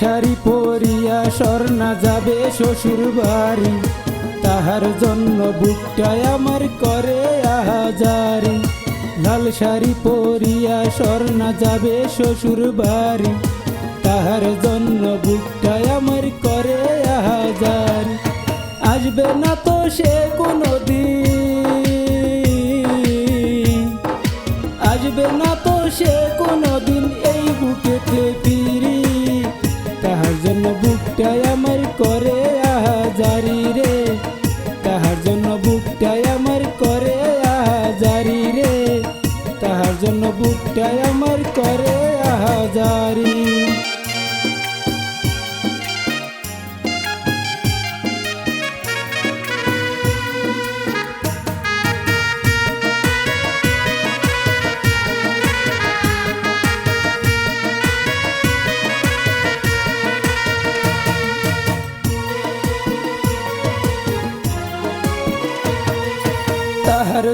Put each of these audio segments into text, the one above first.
শাড়ি পরিয়া স্বর্ণা যাবে শ্বশুর বাড়ি তাহার জন্য বুকটায় আমার করে আহাজারি। লাল শাড়ি পরিয়া স্বর্ণা যাবে শ্বশুর বাড়ি তাহার জন্য বুকটায় আমার করে আহাজারি। আসবে না তো সে কোনো দিন আসবে না তো সে কোনো দিন এই বুকেতে ফিরি তাহার জন্য বুকটাই আমার করে আহাজারি রে। তাহার জন্য বুকটাই আমার করে আহাজারি রে। তাহার জন্য বুকটাই আমার করে আহাজারি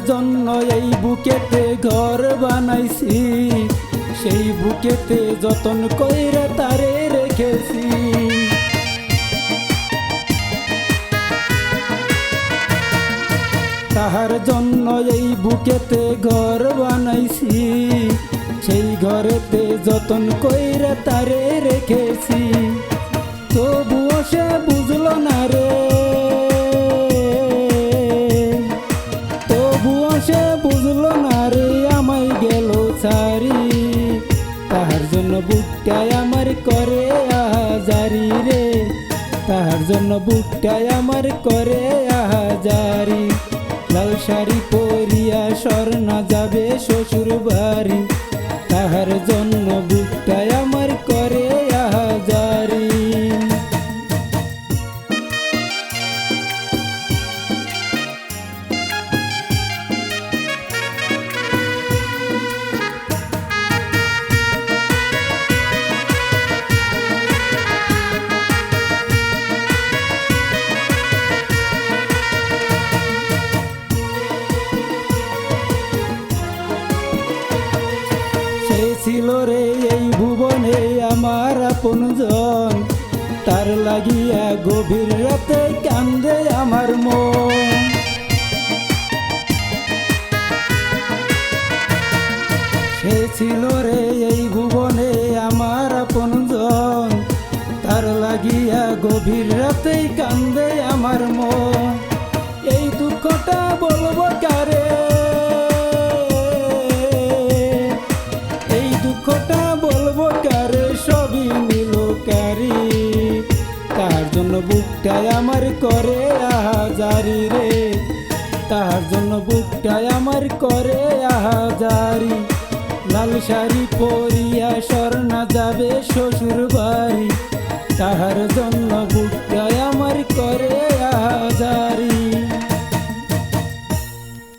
জন্য এই বুকেতে ঘর বানাইছি। সেই বুকেতে যতন কইরা তারে রেখেছি। তাহার জন্য এই বুকেতে ঘর বানাইছি। সেই ঘরেতে যতন কইরা তারে রেখেছি। বুকটাই আমার করে আহাজারি রে। তাহার জন্য বুকটায় আমার করে আহাজারি। লাল শাড়ি ছিল রে এই ভুবনে আমার আপনজন তার লাগিয়া গভীর রাতে কান্দে আমার মন। সে ছিল রে এই ভুবনে আমার আপনজন তার লাগিয়া গভীর রাতে কান্দে আমার মন। এই দুঃখটা বলব কারে? জন্য বুকটাই আমার করে আহাজারি রে। তাহার জন্য বুকটাই আমার করে আহাজারি। লাল শাড়ি পরিয়া স্বর্ণা যাবে শ্বশুর বাড়ি। তাহার জন্য বুকটাই আমার করে